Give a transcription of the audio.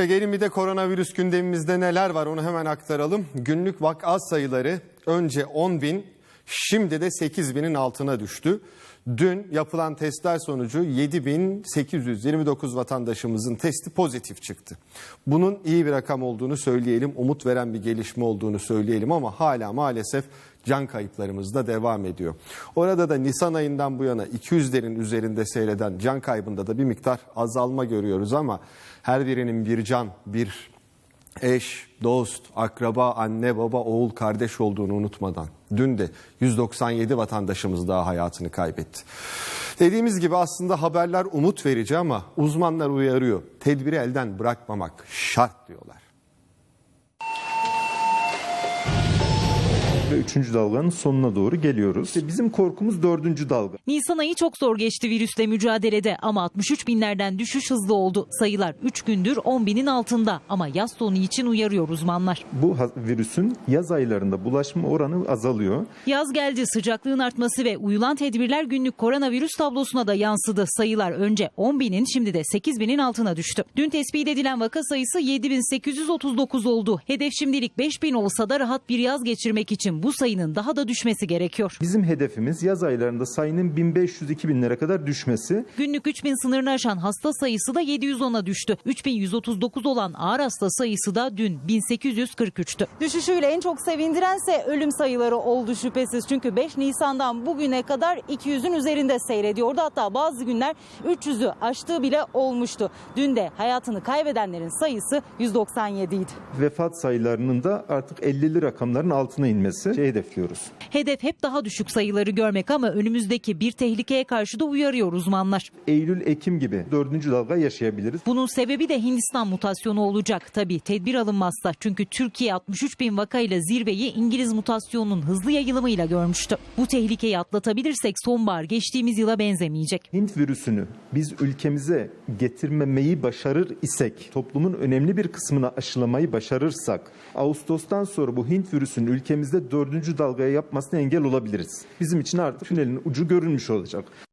Ve gelin bir de koronavirüs gündemimizde neler var onu hemen aktaralım. Günlük vaka sayıları önce 10 bin şimdi de 8 binin altına düştü. Dün yapılan testler sonucu 7829 vatandaşımızın testi pozitif çıktı. Bunun iyi bir rakam olduğunu söyleyelim, umut veren bir gelişme olduğunu söyleyelim ama hala maalesef can kayıplarımız da devam ediyor. Orada da Nisan ayından bu yana 200'lerin üzerinde seyreden can kaybında da bir miktar azalma görüyoruz ama her birinin bir can, bir eş, dost, akraba, anne, baba, oğul, kardeş olduğunu unutmadan dün de 197 vatandaşımız daha hayatını kaybetti. Dediğimiz gibi aslında haberler umut verici ama uzmanlar uyarıyor. Tedbiri elden bırakmamak şart diyorlar. Ve üçüncü dalganın sonuna doğru geliyoruz. İşte bizim korkumuz dördüncü dalga. Nisan ayı çok zor geçti virüsle mücadelede ama 63 binlerden düşüş hızlı oldu. Sayılar 3 gündür 10 binin altında ama yaz sonu için uyarıyor uzmanlar. Bu virüsün yaz aylarında bulaşma oranı azalıyor. Yaz geldi sıcaklığın artması ve uyulan tedbirler günlük koronavirüs tablosuna da yansıdı. Sayılar önce 10 binin şimdi de 8 binin altına düştü. Dün tespit edilen vaka sayısı 7839 oldu. Hedef şimdilik 5 bin olsa da rahat bir yaz geçirmek için bu sayının daha da düşmesi gerekiyor. Bizim hedefimiz yaz aylarında sayının 1500-2000'lere kadar düşmesi. Günlük 3000 sınırını aşan hasta sayısı da 710'a düştü. 3139 olan ağır hasta sayısı da dün 1843'tü. Düşüşüyle en çok sevindirense ölüm sayıları oldu şüphesiz. Çünkü 5 Nisan'dan bugüne kadar 200'ün üzerinde seyrediyordu. Hatta bazı günler 300'ü aştığı bile olmuştu. Dün de hayatını kaybedenlerin sayısı 197 idi. Vefat sayılarının da artık 50'li rakamların altına inmesi şey hedefliyoruz. Hedef hep daha düşük sayıları görmek ama önümüzdeki bir tehlikeye karşı da uyarıyor uzmanlar. Eylül-Ekim gibi dördüncü dalga yaşayabiliriz. Bunun sebebi de Hindistan mutasyonu olacak. Tabii tedbir alınmazsa çünkü Türkiye 63 bin vakayla zirveyi İngiliz mutasyonunun hızlı yayılımıyla görmüştü. Bu tehlikeyi atlatabilirsek sonbahar geçtiğimiz yıla benzemeyecek. Hint virüsünü biz ülkemize getirmemeyi başarır isek, toplumun önemli bir kısmını aşılamayı başarırsak, Ağustos'tan sonra bu Hint virüsünün ülkemizde dördüncü dalgaya yapmasına engel olabiliriz. Bizim için artık tünelin ucu görülmüş olacak.